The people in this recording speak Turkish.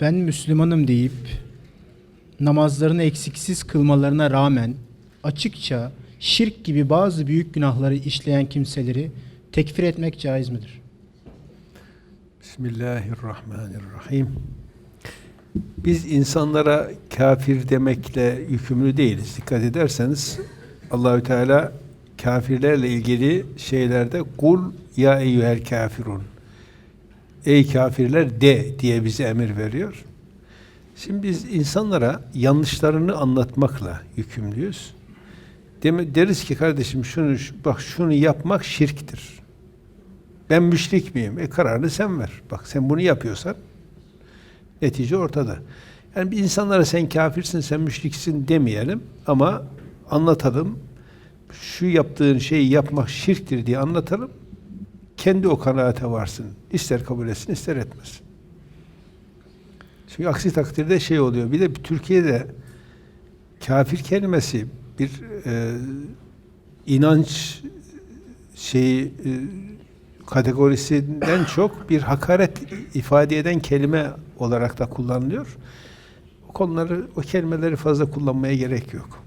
ben Müslümanım deyip namazlarını eksiksiz kılmalarına rağmen açıkça şirk gibi bazı büyük günahları işleyen kimseleri tekfir etmek caiz midir? Bismillahirrahmanirrahim. Biz insanlara kafir demekle yükümlü değiliz. Dikkat ederseniz Allahü Teala kafirlerle ilgili şeylerde kul ya eyyuhel kafirun. Ey kafirler de diye bize emir veriyor. Şimdi biz insanlara yanlışlarını anlatmakla yükümlüyüz. Deme, deriz ki kardeşim şunu bak şunu yapmak şirktir. Ben müşrik miyim? E kararını sen ver. Bak sen bunu yapıyorsan netice ortada. Yani bir insanlara sen kafirsin, sen müşriksin demeyelim ama anlatalım. Şu yaptığın şeyi yapmak şirktir diye anlatalım. Kendi o kanaate varsın. İster kabul etsin, ister etmesin. Çünkü aksi takdirde şey oluyor. Bir de Türkiye'de kafir kelimesi bir e, inanç şeyi e, kategorisinden çok bir hakaret ifade eden kelime olarak da kullanılıyor. O konuları, o kelimeleri fazla kullanmaya gerek yok.